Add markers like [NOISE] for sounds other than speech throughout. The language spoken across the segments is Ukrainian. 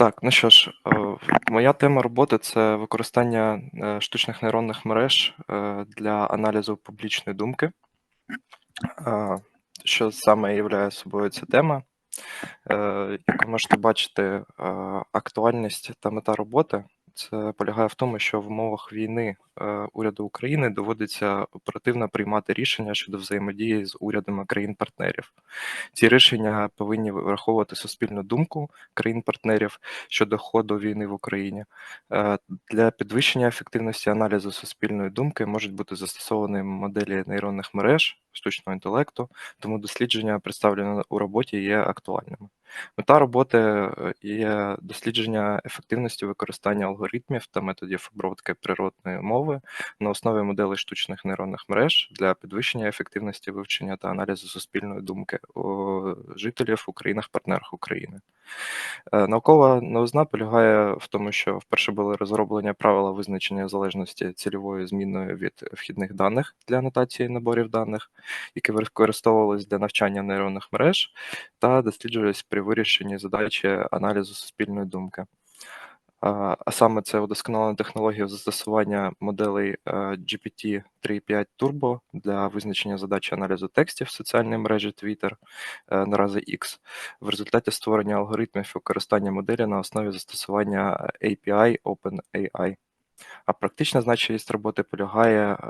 Так, ну що ж, е, моя тема роботи це використання е, штучних нейронних мереж е, для аналізу публічної думки. Що саме являє собою ця тема? Як ви можете бачити, актуальність та мета роботи це полягає в тому, що в умовах війни е, уряду України доводиться оперативно приймати рішення щодо взаємодії з урядами країн-партнерів. Ці рішення повинні враховувати суспільну думку країн-партнерів щодо ходу війни в Україні. Е, Для підвищення ефективності аналізу суспільної думки можуть бути застосовані моделі нейронних мереж, штучного інтелекту, тому дослідження, представлені у роботі, є актуальними. Мета роботи е, є дослідження ефективності використання алгоритмів та методів обробки природної мови на основі моделей штучних нейронних мереж для підвищення ефективності вивчення та аналізу суспільної думки жителів у країнах-партнерах України. Е, Наукова новизна полягає в тому, що вперше були розроблені правила визначення залежності цільової зміною від вхідних даних для анотації наборів даних, які використовувалися для навчання нейронних мереж та досліджувались при вирішенні задачі аналізу суспільної думки. А саме це удосконалена технологія застосування моделей е, GPT 3.5 Turbo для визначення задачі аналізу текстів в соціальній мережі Twitter е, наразі X в результаті створення алгоритмів використання моделі на основі застосування API OpenAI. А практична значність роботи полягає е,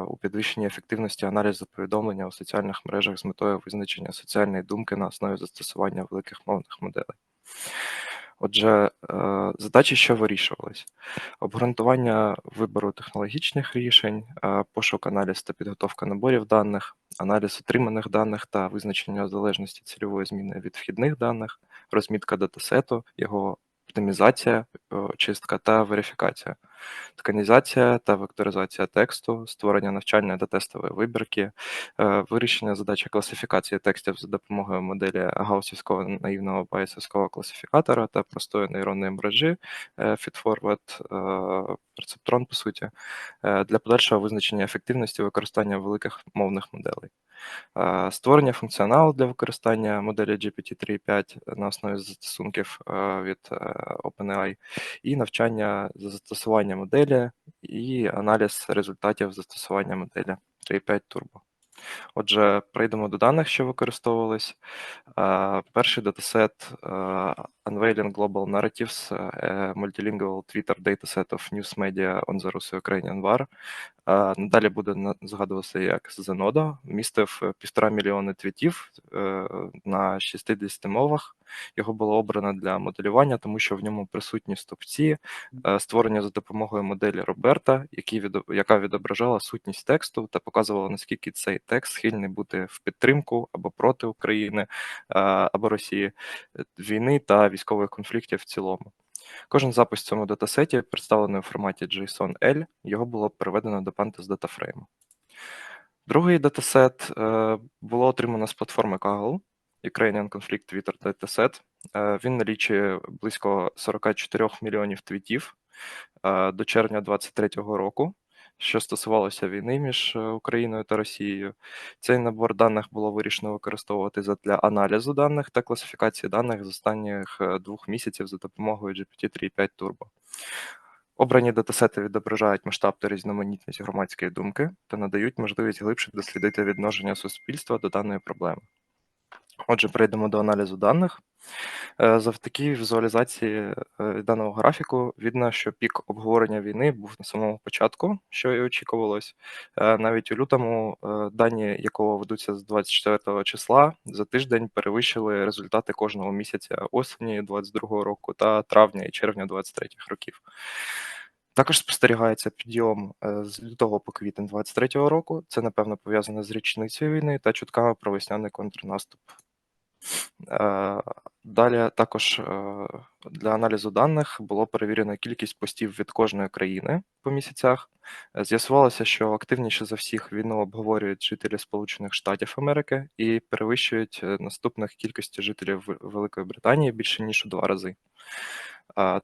у підвищенні ефективності аналізу повідомлення у соціальних мережах з метою визначення соціальної думки на основі застосування великих мовних моделей. Отже, е, задачі, що вирішувались: обґрунтування вибору технологічних рішень, е, пошук, аналіз та підготовка наборів даних, аналіз отриманих даних та визначення залежності цільової зміни від вхідних даних, розмітка датасету, його оптимізація, е, чистка та верифікація, тканізація та векторизація тексту, створення навчальної та тестової вибірки, е, вирішення задачі класифікації текстів за допомогою моделі гаусівського наївного байесовського класифікатора та простої нейронної мережі е, FeedForward, Perceptron, по суті, для подальшого визначення ефективності використання великих мовних моделей. Створення функціоналу для використання моделі GPT-3.5 на основі застосунків від OpenAI і навчання за застосування моделі і аналіз результатів застосування моделі 3.5 Turbo. Отже, прийдемо до даних, що використовувались. Перший датасет Unveiling Global Narratives, Multilingual Twitter Dataset of News Media on the Russo-Ukrainian War. Надалі буде згадуватися як Zenodo, містив півтора мільйони твітів е, на 60 мовах. Його було обрано для моделювання, тому що в ньому присутні стовпці, е, створення за допомогою моделі Роберта, яка відображала сутність тексту та показувала, наскільки цей текст схильний бути в підтримку або проти України або Росії, е, війни та військових конфліктів в цілому. Кожен запис в цьому датасеті представлений у форматі JSON-L, його було переведено до Pandas DataFrame. Другий датасет е, було отримано з платформи Kaggle, Ukrainian Conflict Twitter. Е, він налічує близько 44 мільйонів твітів е, до червня 2023 року що стосувалося війни між е, Україною та Росією. Цей набор даних було вирішено використовувати для аналізу даних та класифікації даних з останніх е, двох місяців за допомогою GPT-3.5 Turbo. Обрані датасети відображають масштаб та різноманітність громадської думки та надають можливість глибше дослідити відношення суспільства до даної проблеми. Отже, перейдемо до аналізу даних. Е, завдяки візуалізації е, даного графіку видно, що пік обговорення війни був на самому початку, що і очікувалось. Е, навіть у лютому дані, якого ведуться з 24 числа, за тиждень перевищили результати кожного місяця осені 22 року та травня і червня 23 років. Також спостерігається підйом з лютого по квітень 23 року. Це напевно пов'язане з річницею війни та чутками про весняний контрнаступ. Е, далі також е, для аналізу даних було перевірено кількість постів від кожної країни по місяцях. Е, з'ясувалося, що активніше за всіх війну обговорюють жителі Сполучених Штатів Америки і перевищують наступних кількості жителів Великої Британії більше ніж у два рази.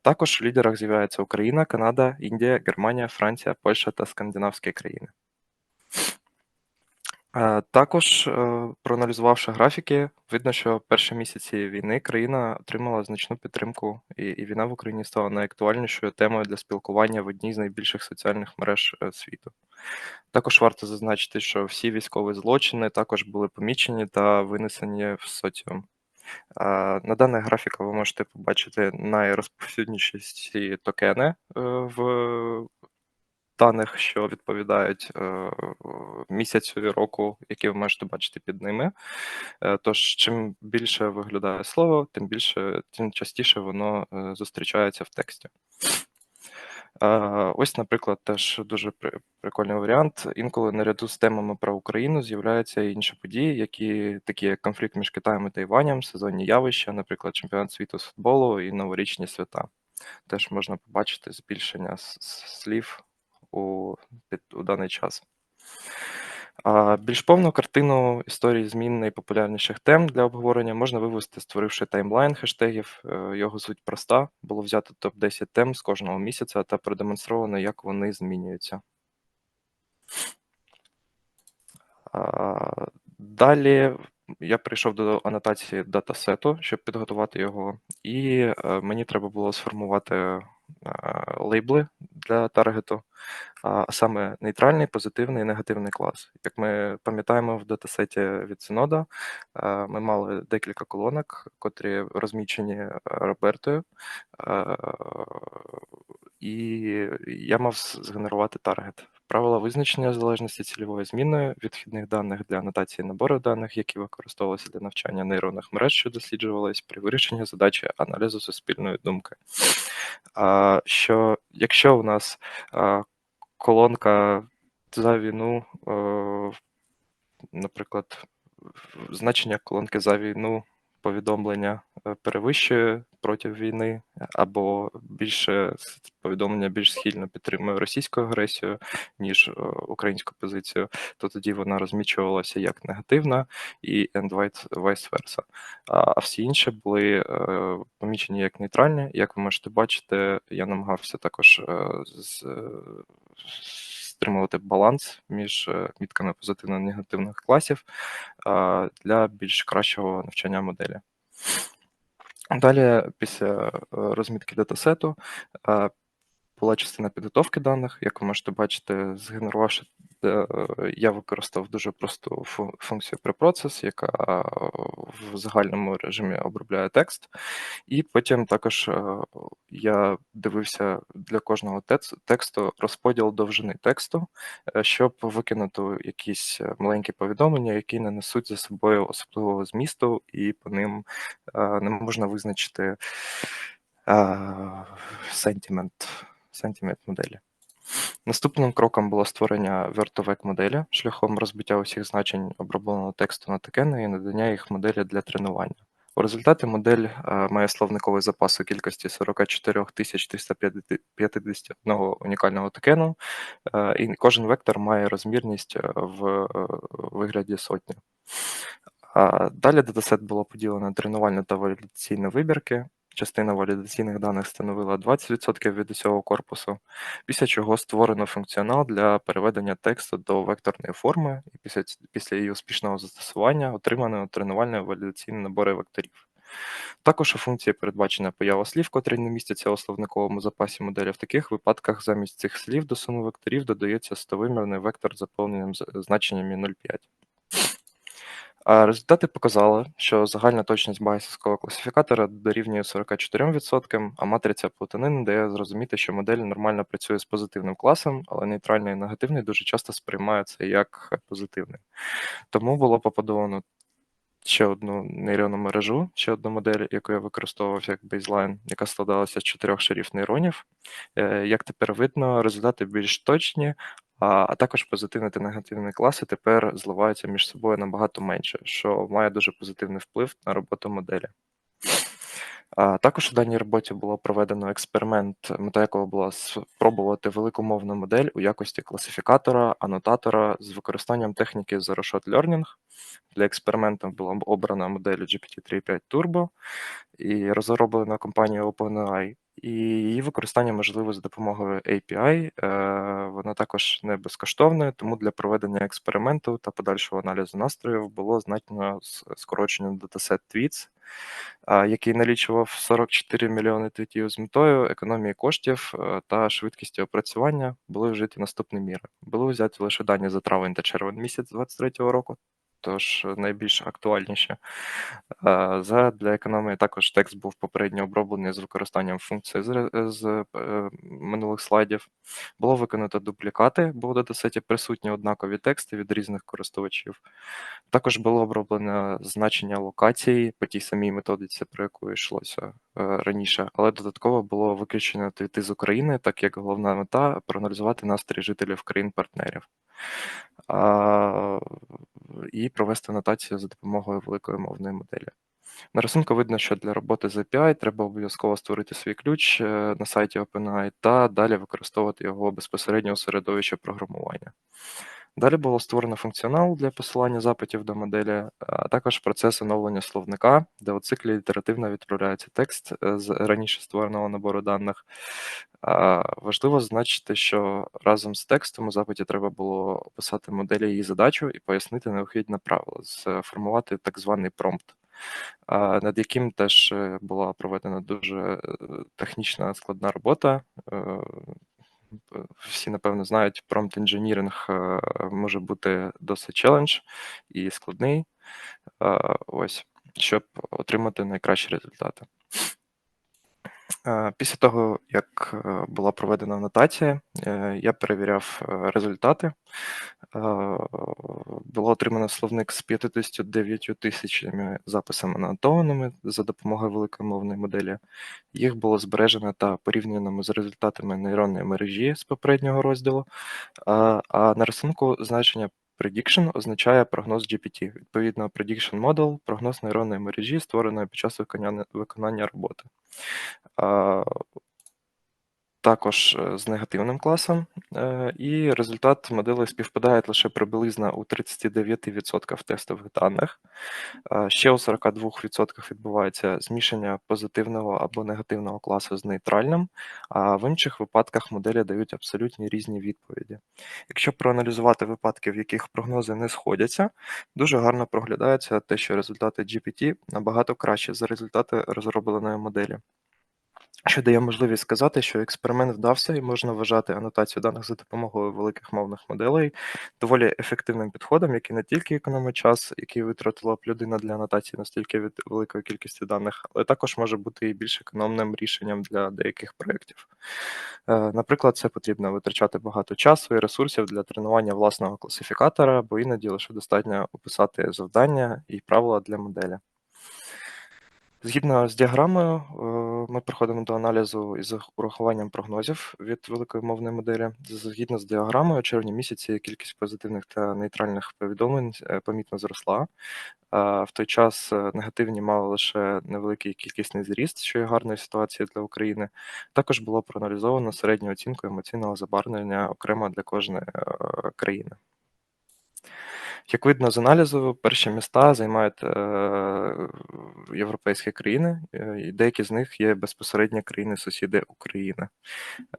Також в лідерах з'являється Україна, Канада, Індія, Германія, Франція, Польща та скандинавські країни. Е, також, е, проаналізувавши графіки, видно, що перші місяці війни країна отримала значну підтримку, і і війна в Україні стала найактуальнішою темою для спілкування в одній з найбільших соціальних мереж, е, світу. Також варто зазначити, що всі військові злочини також були помічені та винесені в соціум. На даних графіках ви можете побачити найрозповсюдніші токени, в даних, що відповідають, е, місяцю і року, які ви можете бачити під ними. Е, тож, чим більше виглядає слово, тим більше тим частіше воно, е, зустрічається в тексті. Ось, наприклад, теж дуже при прикольний варіант. Інколи наряду з темами про Україну з'являються інші події, які такі як конфлікт між Китаєм і Тайванем, сезонні явища, наприклад, чемпіонат світу з футболу і новорічні свята. Теж можна побачити збільшення слів у під у даний час. А більш повну картину історії змін найпопулярніших тем для обговорення можна вивести, створивши таймлайн хештегів. Е, його суть проста: було взято топ-10 тем з кожного місяця та продемонстровано, як вони змінюються. Далі я прийшов до анотації датасету, щоб підготувати його, і, е, мені треба було сформувати, лейбли для таргету, а саме нейтральний, позитивний і негативний клас. Як ми пам'ятаємо в датасеті від Синода, е, ми мали декілька колонок, котрі розмічені Робертою, і я мав згенерувати таргет. Правила визначення залежності цільової зміни, відхідних даних для анотації набору даних, які використовувалися для навчання нейронних мереж, що досліджувались при вирішенні задачі аналізу суспільної думки. А, Що якщо у нас а, колонка за війну, а, наприклад, значення колонки за війну повідомлення е, перевищує проти війни, або більше повідомлення більш схильно підтримує російську агресію, ніж е, українську позицію, то тоді вона розмічувалася як негативна і vice versa. А всі інші були е, помічені як нейтральні. Як ви можете бачити, я намагався також з стримувати баланс між мітками позитивно-негативних класів для більш кращого навчання моделі. Далі, після розмітки датасету, була частина підготовки даних. Як ви можете бачити, згенерувавши, я використав дуже просту функцію preprocess, яка в загальному режимі обробляє текст. І потім також я дивився для кожного тексту розподіл довжини тексту, е, щоб викинути якісь маленькі повідомлення, які не несуть за собою особливого змісту, і по ним не можна визначити сентимент сантиметр моделі. Наступним кроком було створення вертовек моделі шляхом розбиття усіх значень обробленого тексту на токени і надання їх моделі для тренування. У результаті модель е, має словниковий запас у кількості 44 351 унікального токену, е, і кожен вектор має розмірність е, в вигляді сотні. Далі датасет було поділено на тренувальну та валідаційні вибірки. Частина валідаційних даних становила 20% від усього корпусу, після чого створено функціонал для переведення тексту до векторної форми, і після після її успішного застосування отримано тренувальні валідаційні набори векторів. Також у функції передбачена поява слів, котрі не містяться у словниковому запасі моделі. В таких випадках замість цих слів до суми векторів додається стовимірний вектор заповненим значенням 0,5. Результати показали, що загальна точність байсовського класифікатора дорівнює 44%, а матриця плутанини дає зрозуміти, що модель нормально працює з позитивним класом, але нейтральний і негативний дуже часто сприймаються як позитивний. Тому було побудовано ще одну нейронну мережу, ще одну модель, яку я використовував як бейзлайн, яка складалася з чотирьох шарів нейронів. Е, як тепер видно, результати більш точні, а також позитивні та негативні класи тепер зливаються між собою набагато менше, що має дуже позитивний вплив на роботу моделі. А Також у даній роботі було проведено експеримент, мета якого була спробувати великомовну модель у якості класифікатора, анотатора з використанням техніки Zero Shot Learning. Для експерименту була обрана модель GPT-3.5 Turbo і розроблена компанією OpenAI і її використання можливе за допомогою API. Е, Вона також не безкоштовна, тому для проведення експерименту та подальшого аналізу настроїв було знайдено с- скорочений датасет Tweets, який налічував 44 мільйони твітів з метою економії коштів е, та швидкості опрацювання. Були вжиті наступні міри. Були взяті лише дані за травень та червень місяць 2023 року, тож найбільш актуальніші. Е, За для економії також текст був попередньо оброблений з використанням функцій з, з е, минулих слайдів. Було виконано дуплікати, бо в датасеті присутні однакові тексти від різних користувачів. Також було оброблено значення локації по тій самій методиці, про яку йшлося е, раніше, але додатково було виключено твіти з України, так як головна мета проаналізувати настрій жителів країн-партнерів і провести анотацію за допомогою великої мовної моделі. На рисунку видно, що для роботи з API треба обов'язково створити свій ключ е, на сайті OpenAI та далі використовувати його безпосередньо у середовищі програмування. Далі було створено функціонал для посилання запитів до моделі, а також процес оновлення словника, де у циклі ітеративно відправляється текст е, з раніше створеного набору даних. Важливо зазначити, що разом з текстом у запиті треба було описати моделі її задачу і пояснити необхідне правило, сформувати так званий промпт, над яким теж е, була проведена дуже е, технічна складна робота. Всі, напевно, знають, промпт engineering е, може бути досить челендж і складний. Е, Ось, щоб отримати найкращі результати. Е, Після того, як е, була проведена анотація, е, я перевіряв результати. Було отримано словник з 59 тисячами записами анотованими за допомогою великої мовної моделі. Їх було збережено та порівняно з результатами нейронної мережі з попереднього розділу. А на рисунку значення prediction означає прогноз GPT. Відповідно, prediction model – прогноз нейронної мережі, створеної під час виконання роботи. Також е, з негативним класом, е, і результат моделі співпадає лише приблизно у 39% тестових даних. Ще у 42% відбувається змішання позитивного або негативного класу з нейтральним, а в інших випадках моделі дають абсолютні різні відповіді. Якщо проаналізувати випадки, в яких прогнози не сходяться, дуже гарно проглядається те, що результати GPT набагато кращі за результати розробленої моделі. Що дає можливість сказати, що експеримент вдався і можна вважати анотацію даних за допомогою великих мовних моделей доволі ефективним підходом, який не тільки економить час, який витратила б людина для анотації настільки від великої кількості даних, але також може бути і більш економним рішенням для деяких проєктів. Е, Наприклад, це потрібно витрачати багато часу і ресурсів для тренування власного класифікатора, бо іноді лише достатньо описати завдання і правила для моделі. Згідно з діаграмою, е, ми приходимо до аналізу із урахуванням прогнозів від великої мовної моделі. Згідно з діаграмою, у червні місяці кількість позитивних та нейтральних повідомлень е, помітно зросла. В той час е, негативні мали лише невеликий кількісний зріст, що є гарною ситуацією для України. Також було проаналізовано середню оцінку емоційного забарвлення окремо для кожної країни. Як видно з аналізу, перші міста займають е, європейські країни, е, і деякі з них є безпосередньо країни-сусіди України,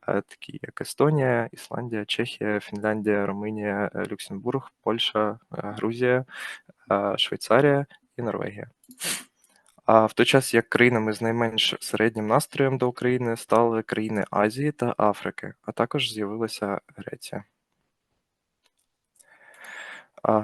е, такі як Естонія, Ісландія, Чехія, Фінляндія, Румунія, е, Люксембург, Польща, е, Грузія, е, Швейцарія і Норвегія. А в той час як країнами з найменш середнім настроєм до України стали країни Азії та Африки, а також з'явилася Греція.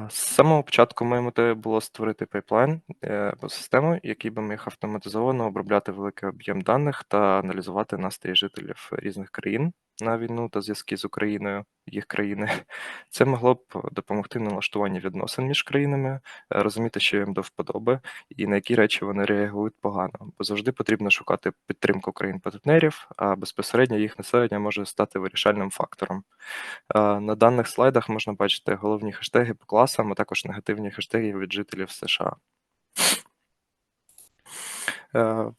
З самого початку моєю метою було створити пайплайн е, або систему, який би міг автоматизовано обробляти великий об'єм даних та аналізувати настрій жителів різних країн на війну та зв'язки з Україною, їх країни. [LAUGHS] Це могло б допомогти налаштуванні відносин між країнами, е, розуміти, що їм до вподоби, і на які речі вони реагують погано, бо завжди потрібно шукати підтримку країн-партнерів, а безпосередньо їх населення може стати вирішальним фактором. Е, На даних слайдах можна бачити головні хештеги по класам, а також негативні хештеги від жителів США. Е,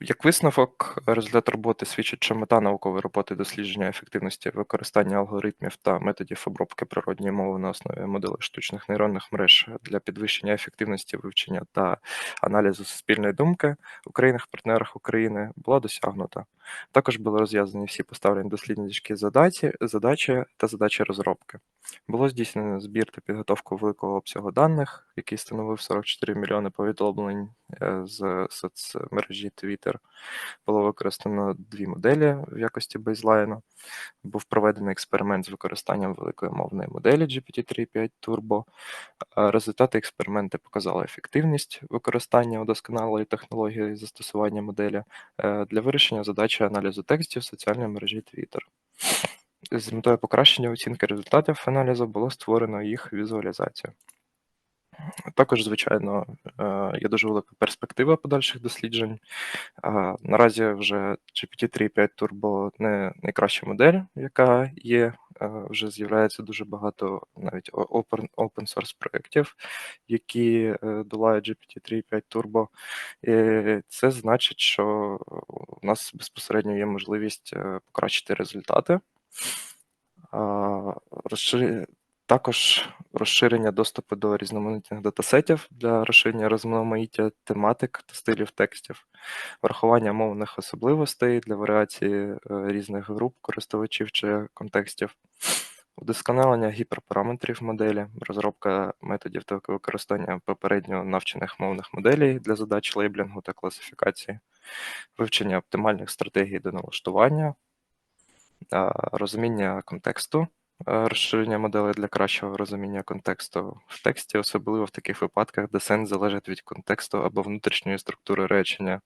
Як висновок, результат роботи свідчить, що мета наукової роботи дослідження ефективності використання алгоритмів та методів обробки природньої мови на основі моделей штучних нейронних мереж для підвищення ефективності вивчення та аналізу суспільної думки у країнах-партнерах України була досягнута. Також були розв'язані всі поставлені дослідницькі задачі, задачі та задачі розробки. Було здійснено збір та підготовку великого обсягу даних, який становив 44 мільйони повідомлень е, з соцмережі Twitter. Було використано дві моделі в якості бейзлайну. Був проведений експеримент з використанням великої мовної моделі GPT-3.5 Turbo. Результати експерименту показали ефективність використання удосконалої технології застосування моделі е, для вирішення задачі аналізу текстів в соціальній мережі Twitter. З метою покращення оцінки результатів аналізу було створено їх візуалізацію. Також, звичайно, е, є дуже велика перспектива подальших досліджень. Наразі вже GPT-3.5 Turbo не найкраща модель, яка є. Е, Вже з'являється дуже багато навіть open, open source проєктів, які е, долають GPT-3.5 Turbo. І це значить, що у нас безпосередньо є можливість покращити результати. Також розширення доступу до різноманітних датасетів для розширення різноманіття тематик та стилів текстів, врахування мовних особливостей для варіації е, різних груп користувачів чи контекстів, удосконалення гіперпараметрів моделі, розробка методів та використання попередньо навчених мовних моделей для задач лейблінгу та класифікації, вивчення оптимальних стратегій до налаштування, розуміння контексту, розширення моделей для кращого розуміння контексту в тексті, особливо в таких випадках, де сенс залежить від контексту або внутрішньої структури речення,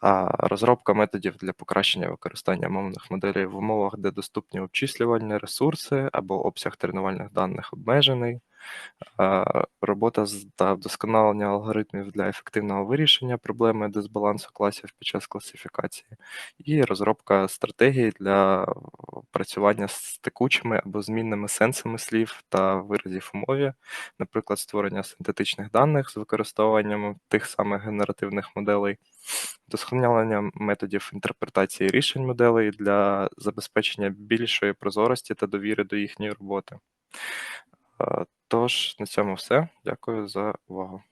а розробка методів для покращення використання мовних моделей в умовах, де доступні обчислювальні ресурси або обсяг тренувальних даних обмежений, робота з та вдосконалення алгоритмів для ефективного вирішення проблеми дисбалансу класів під час класифікації, і розробка стратегій для працювання з текучими або змінними сенсами слів та виразів у мові, наприклад, створення синтетичних даних з використовуванням тих самих генеративних моделей, вдосконалення методів інтерпретації рішень моделей для забезпечення більшої прозорості та довіри до їхньої роботи. Е, Тож, на цьому все. Дякую за увагу.